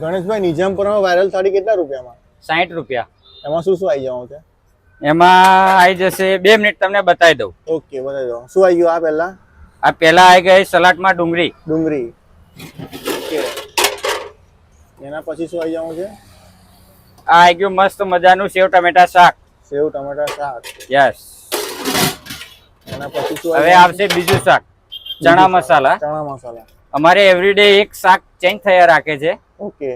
Ganeshbhai નિજામપુરામાં viral થાળી કેટલા રૂપિયામાં? સાઠ રૂપિયા. એમાં શું શું આવી જવાનું છે? એમાં આવી જશે બે મિનિટ તમને બતાવી દઉં. ઓકે બતાવી દઉં. શું આવી ગયું આ પહેલા? આ પહેલા આવી ગઈ સલાડમાં ડુંગળી. ડુંગળી. ઓકે. એના પછી શું આવી જવાનું છે? આ આવી ગયું મસ્ત મજાનું સેવ ટમેટા શાક. સેવ ટમેટા શાક. યસ એના પછી શું હવે આવશે બીજું શાક ચણા મસાલા. ચણા મસાલા. અમારે એવરીડે એક શાક ચેન્જ થયા રાખે છે. ઓકે.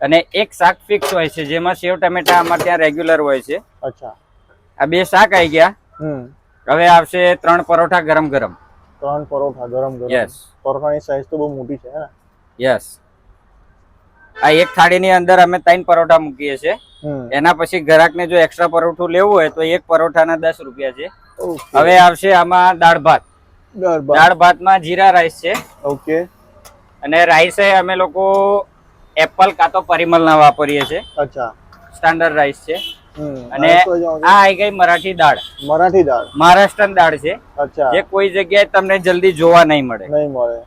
અને એક શાક ફિક્સ હોય છે જેમાં સેવ ટમેટા અમારે ત્યાં રેગ્યુલર હોય છે. અચ્છા. આ બે શાક આવી ગયા. હવે આવશે ત્રણ પરોઠા ગરમ ગરમ. ત્રણ પરોઠા ગરમ ગરમ. યસ પરોઠાની સાઈઝ તો બહુ મોટી છે ને? યસ આ એક થાળીની અંદર અમે ત્રણ પરોઠા મૂકીએ છીએ. એના પછી ગ્રાહકને જો એક્સ્ટ્રા પરોઠું લેવું હોય તો એક પરોઠાના દસ રૂપિયા છે. હવે આવશે આમાં દાળ ભાત. દાળ ભાત. દાળ ભાતમાં જીરા રાઈસ છે. ઓકે. અને રાઈસ અમે લોકો એપલ કાં તો પરિમલ ના વાપરીએ છે અચ્છા. સ્ટાન્ડર્ડ રાઈસ છે. અને આ આવી ગઈ મરાઠી દાળ? મરાઠી દાળ. મહારાષ્ટ્રની દાળ છે. અચ્છા. જે કોઈ જગ્યાએ તમને જલ્દી જોવા નહીં મળે. નહીં મળે.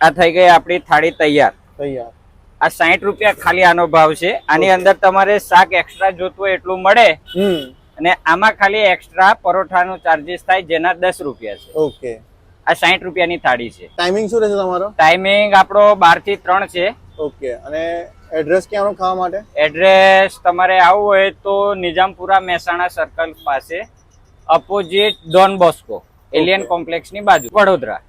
આ થઈ ગઈ આપણી થાળી તૈયાર. તૈયાર. આ સાહીઠ રૂપિયા ખાલી આનો ભાવ છે. આની અંદર તમારે શાક એક્સ્ટ્રા જોતું હોય એટલું મળે. અને આમાં ખાલી એક્સ્ટ્રા પરોઠાનો ચાર્જીસ થાય જેના દસ રૂપિયા છે. ઓકે. આ સાહીઠ રૂપિયાની થાળી છે. ટાઈમિંગ શું રહેશે તમારો? ટાઈમિંગ આપણો બારથી ત્રણ છે. ઓકે અને એડ્રેસ ક્યાંનો ખાવા માટે? એડ્રેસ તમારે આવવું હોય તો નિજામપુરા મહેસાણા સર્કલ પાસે અપોઝિટ ડોન બોસ્કો એલિયન કોમ્પ્લેક્સની બાજુ વડોદરા.